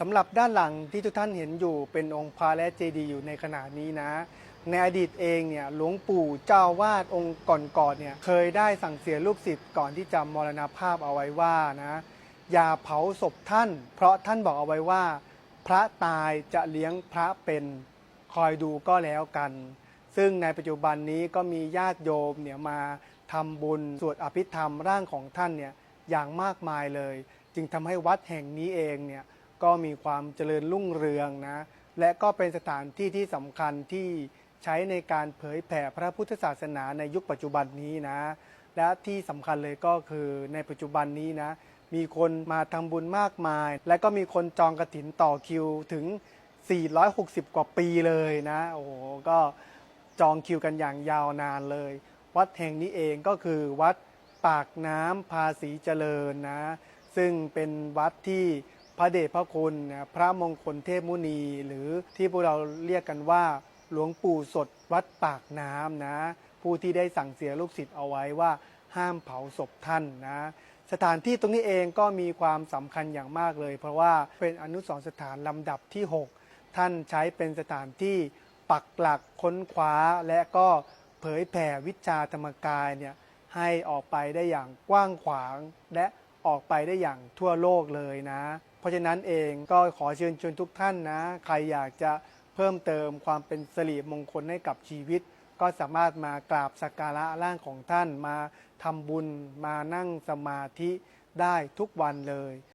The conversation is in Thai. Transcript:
สำหรับด้านหลังที่ทุกท่านเห็นอยู่เป็นองค์พระและเจดีย์อยู่ในขณะนี้นะ ในอดีตเองเนี่ยหลวงปู่เจ้าวาดองค์ก่อนๆเนี่ยเคยได้สั่งเสียลูกศิษย์ก่อนที่จะมรณภาพเอาไว้ว่านะอย่าเผาศพท่าน เพราะท่านบอกเอาไว้ว่า พระตายจะเลี้ยงพระเป็นคอยดูก็แล้วกัน ซึ่งในปัจจุบันนี้ก็มีญาติโยมเนี่ยมาทำบุญสวดอภิธรรมร่างของท่านเนี่ยอย่างมากมายเลย จึงทำให้วัดแห่งนี้เองเนี่ย ก็มีความเจริญรุ่งเรืองนะและก็เป็นสถานที่ที่สำคัญที่ใช้ในการเผยแผ่พระพุทธศาสนาในยุคปัจจุบันนี้นะ และที่สำคัญเลยก็คือในปัจจุบันนี้นะ มีคนมาทำบุญมากมาย และก็มีคนจองกระถินต่อคิวถึง 460 กว่าปีเลยนะ โอ้โห ก็จองคิวกันอย่างยาวนานเลย วัดแห่งนี้เองก็คือวัดปากน้ำภาษีเจริญนะ ซึ่งเป็นวัดที่ พระเดชพระคุณนะพระมงคลเทพมุนี หรือที่พวกเราเรียกกันว่า หลวงปู่สดวัดปากน้ำนะ ผู้ที่ได้สั่งเสียลูกศิษย์เอาไว้ว่าห้ามเผาศพท่านนะสถานที่ตรงนี้เองก็มีความสำคัญอย่างมากเลย เพราะว่าเป็นอนุสรณ์สถานลำดับที่ 6 ท่านใช้เป็นสถานที่ปักหลักค้นคว้าและก็เผยแผ่วิชาธรรมกายเนี่ยให้ออกไปได้อย่างกว้างขวาง และออกไปได้อย่างทั่วโลกเลยนะ เพราะฉะนั้นเองก็ขอเชิญชวนทุกท่านนะ ใครอยากจะเพิ่มเติมความเป็นสิริมงคลให้กับชีวิต ก็สามารถมากราบสักการะร่างของท่านมาทำบุญมานั่งสมาธิได้ทุกวันเลย